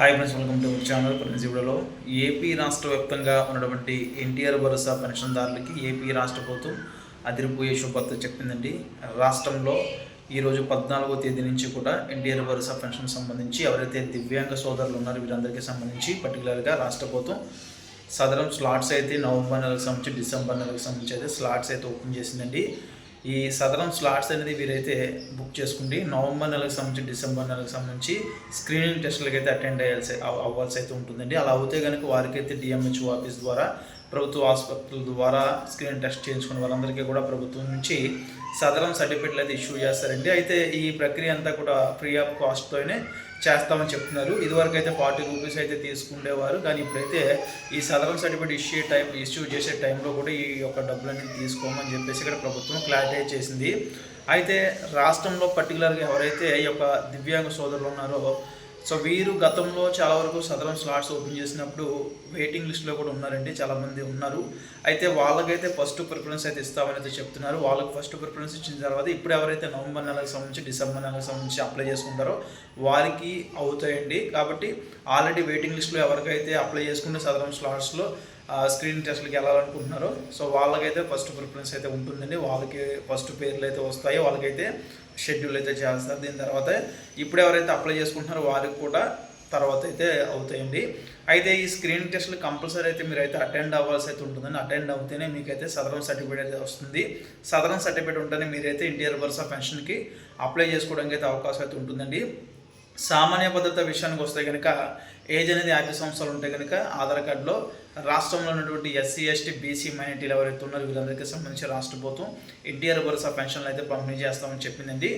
Hi friends welcome to channel friends AP రాష్ట్ర వ్యాప్తంగా ఉన్నటువంటి ఎన్టీఆర్ భరోసా పెన్షన్దారులకి ఏపీ రాష్ట్ర ప్రభుత్వం అదిరిపోయే శుభార్త చెప్పిందండి. రాష్ట్రంలో ఈరోజు పద్నాలుగో తేదీ నుంచి కూడా ఎన్టీఆర్ భరోసా పెన్షన్ సంబంధించి ఎవరైతే దివ్యాంగ సోదరులు ఉన్నారో వీరందరికీ సంబంధించి పర్టికులర్గా రాష్ట్ర ప్రభుత్వం సదరం స్లాట్స్ అయితే నవంబర్ నెలకు సంబంధించి డిసెంబర్ నెలకు సంబంధించి అయితే స్లాట్స్ అయితే ఓపెన్ చేసిందండి. ఈ సదరం స్లాట్స్ అనేది వీరైతే బుక్ చేసుకుంటే నవంబర్ నెలకు సంబంధించి డిసెంబర్ నెలకు సంబంధించి స్క్రీనింగ్ టెస్టులకు అయితే అటెండ్ అయ్యాల్సి అవ్వాల్సి అయితే ఉంటుందండి. అలా అవుతే కనుక వారికైతే డిఎంహెచ్ఓ ఆఫీస్ ద్వారా ప్రభుత్వ ఆసుపత్రుల ద్వారా స్క్రీన్ టెస్ట్ చేయించుకున్న వాళ్ళందరికీ కూడా ప్రభుత్వం నుంచి సదరం సర్టిఫికెట్లు అయితే ఇష్యూ చేస్తారండి. అయితే ఈ ప్రక్రియ అంతా కూడా ఫ్రీ ఆఫ్ కాస్ట్తోనే చేస్తామని చెప్తున్నారు. ఇదివరకు అయితే ఫార్టీ రూపీస్ అయితే తీసుకునేవారు కానీ ఇప్పుడైతే ఈ Sadaram certificate issue time issue చేసే టైంలో కూడా ఈ యొక్క డబ్బులు అనేది తీసుకోమని చెప్పేసి ఇక్కడ ప్రభుత్వం క్లారిఫై చేసింది. అయితే రాష్ట్రంలో పర్టికులర్గా ఎవరైతే ఈ యొక్క దివ్యాంగ సోదరులు ఉన్నారో సో వీరు గతంలో చాలా వరకు సదరం స్లాట్స్ ఓపెన్ చేసినప్పుడు వెయిటింగ్ లిస్ట్లో కూడా ఉన్నారండి చాలామంది ఉన్నారు. అయితే వాళ్ళకైతే ఫస్ట్ ప్రిఫరెన్స్ అయితే ఇస్తామని అయితే చెప్తున్నారు. వాళ్ళకి ఫస్ట్ ప్రిఫరెన్స్ ఇచ్చిన తర్వాత ఇప్పుడు ఎవరైతే నవంబర్ నెలకు సంబంధించి డిసెంబర్ నెలకు సంబంధించి అప్లై చేసుకుంటారో వారికి అవుతాయండి. కాబట్టి ఆల్రెడీ వెయిటింగ్ లిస్ట్లో ఎవరికైతే అప్లై చేసుకుంటే సదరం స్లాట్స్లో స్క్రీన్ టెస్ట్లకి వెళ్ళాలనుకుంటున్నారో సో వాళ్ళకైతే ఫస్ట్ ప్రిఫరెన్స్ అయితే ఉంటుందండి. వాళ్ళకి ఫస్ట్ పేర్లు అయితే వస్తాయో. వాళ్ళకైతే షెడ్యూల్ అయితే చేస్తారు. దీని తర్వాత ఇప్పుడు ఎవరైతే అప్లై చేసుకుంటున్నారో వారికి కూడా తర్వాత అయితే అవుతాయండి. అయితే ఈ స్క్రీన్ టెస్ట్లు కంపల్సరీ అయితే మీరు అయితే అటెండ్ అవ్వాల్సి అయితే ఉంటుందని అటెండ్ అవుతేనే మీకైతే సదరం సర్టిఫికేట్ అయితే వస్తుంది. సదరం సర్టిఫికేట్ ఉంటేనే మీరైతే ఇంటియర్ భరోసా పెన్షన్కి అప్లై చేసుకోవడానికి అయితే అవకాశం అయితే ఉంటుందండి. సామాన్య భద్రత విషయానికి వస్తే కనుక ఏజ్ అనేది యాభై సంవత్సరాలు ఉంటే కనుక ఆధార్ కార్డులో రాష్ట్రంలో ఉన్నటువంటి ఎస్సీ ఎస్టీ బీసీ మైనార్టీలు ఎవరైతే ఉన్నారో వీళ్ళందరికీ సంబంధించి రాష్ట్ర ప్రభుత్వం ఎన్టీఆర్ భరోసా పెన్షన్లు అయితే పంపిణీ చేస్తామని చెప్పిందండి.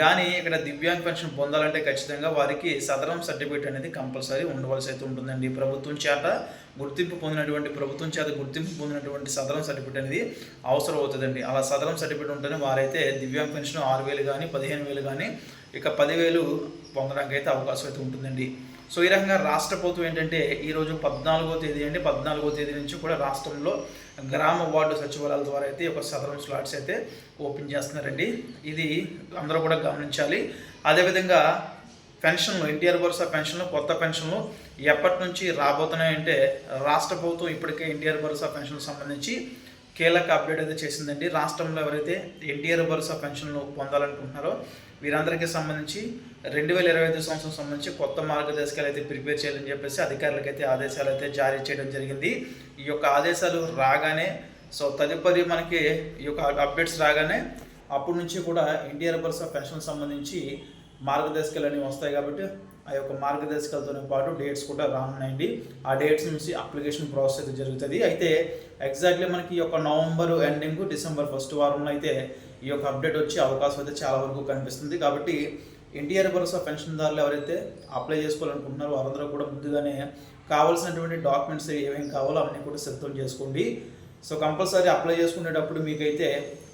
కానీ ఇక్కడ దివ్యాంగ్ పెన్షన్ పొందాలంటే ఖచ్చితంగా వారికి సదరం సర్టిఫికేట్ అనేది కంపల్సరీ ఉండవలసి అయితే ఉంటుందండి. ప్రభుత్వం చేత గుర్తింపు పొందినటువంటి ప్రభుత్వం చేత గుర్తింపు పొందినటువంటి సదరం సర్టిఫికేట్ అనేది అవసరం అవుతుందండి. అలా సదరం సర్టిఫికేట్ ఉంటేనే వారైతే దివ్యాంగ్ పెన్షన్ ఆరు వేలు కానీ పదిహేను వేలు కానీ ఇక పదివేలు పొందడానికి అయితే అవకాశం అయితే ఉంటుందండి. సో ఈ రకంగా రాష్ట్ర ప్రభుత్వం ఏంటంటే ఈరోజు పద్నాలుగో తేదీ అండి. పద్నాలుగో తేదీ నుంచి కూడా రాష్ట్రంలో గ్రామ వార్డు సచివాలయాల ద్వారా అయితే ఒక సదరం స్లాట్స్ అయితే ఓపెన్ చేస్తున్నారండి. ఇది అందరూ కూడా గమనించాలి. అదేవిధంగా పెన్షన్లు ఎన్టీఆర్ భరోసా పెన్షన్లు కొత్త పెన్షన్లు ఎప్పటి నుంచి రాబోతున్నాయంటే రాష్ట్ర ప్రభుత్వం ఇప్పటికే ఎన్టీఆర్ భరోసా పెన్షన్ సంబంధించి కీలక అప్డేట్ అయితే చేసిందండి. రాష్ట్రంలో ఎవరైతే ఎన్టీఆర్ భరోసా పెన్షన్లు పొందాలనుకుంటున్నారో వీరందరికీ సంబంధించి రెండు వేల ఇరవై ఐదు సంవత్సరం సంబంధించి కొత్త మార్గదర్శకాలు అయితే ప్రిపేర్ చేయాలని చెప్పేసి అధికారులకు అయితే ఆదేశాలు అయితే జారీ చేయడం జరిగింది. ఈ యొక్క ఆదేశాలు రాగానే సో తదుపరి మనకి ఈ యొక్క అప్డేట్స్ రాగానే అప్పటి నుంచి కూడా ఎన్టీఆర్ భరోసా పెన్షన్ సంబంధించి మార్గదర్శకాలు అనేవి వస్తాయి కాబట్టి ఆ యొక్క మార్గదర్శకాలతో పాటు డేట్స్ కూడా రానున్నాయండి. ఆ డేట్స్ నుంచి అప్లికేషన్ ప్రాసెస్ అయితే జరుగుతుంది. అయితే ఎగ్జాక్ట్లీ మనకి ఈ యొక్క నవంబర్ ఎండింగ్ డిసెంబర్ ఫస్ట్ వారంలో అయితే ఈ యొక్క అప్డేట్ వచ్చే అవకాశం అయితే చాలా వరకు కనిపిస్తుంది. కాబట్టి ఎన్టీఆర్ భరోసా పెన్షన్దారులు ఎవరైతే అప్లై చేసుకోవాలనుకుంటున్నారో వారందరూ కూడా ముందుగానే కావాల్సినటువంటి డాక్యుమెంట్స్ ఏమేమి కావాలో అవన్నీ కూడా సిద్ధం చేసుకోండి. సో కంపల్సరీ అప్లై చేసుకునేటప్పుడు మీకైతే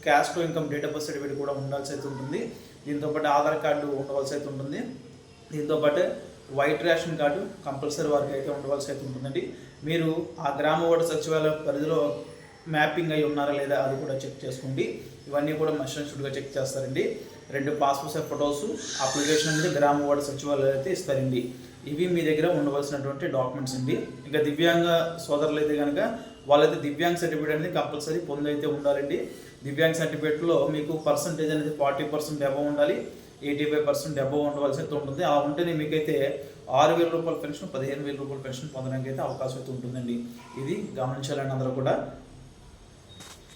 caste income date of birth certificate కూడా ఉండాల్సి అయితే ఉంటుంది. దీంతో పాటు ఆధార్ కార్డు ఉండవలసి అయితే ఉంటుంది. దీంతో పాటు వైట్ రేషన్ కార్డు కంపల్సరీ వారికి అయితే ఉండవలసి అయితే ఉంటుందండి. మీరు ఆ గ్రామ ఓటర్ సచివాలయ పరిధిలో మ్యాపింగ్ అయి ఉన్నారా లేదా అది కూడా చెక్ చేసుకోండి. ఇవన్నీ కూడా మస్ట్ షుడ్గా చెక్ చేస్తారండి. రెండు పాస్పోర్ట్ సైజ్ ఫొటోస్ అప్లికేషన్ అనేది గ్రామ వార్డు సచివాలయాలు అయితే ఇస్తారండి. ఇవి మీ దగ్గర ఉండవలసినటువంటి డాక్యుమెంట్స్ అండి. ఇంకా దివ్యాంగ సోదరులు అయితే కనుక వాళ్ళైతే దివ్యాంగ్ సర్టిఫికేట్ అనేది కంపల్సరీ పొందైతే ఉండాలండి. దివ్యాంగ్ సర్టిఫికేట్లో మీకు పర్సంటేజ్ అనేది ఫార్టీ పర్సెంట్ అబవ్ ఉండాలి. ఎయిటీ ఫైవ్ పర్సెంట్ అబవ్ ఉండవలసి అయితే ఉంటుంది. అలా ఉంటేనే మీకైతే ఆరు వేల రూపాయల పెన్షన్ పదిహేను వేల రూపాయల పెన్షన్ పొందడానికి అయితే అవకాశం అయితే ఉంటుందండి. ఇది గమనించాలని అందరూ కూడా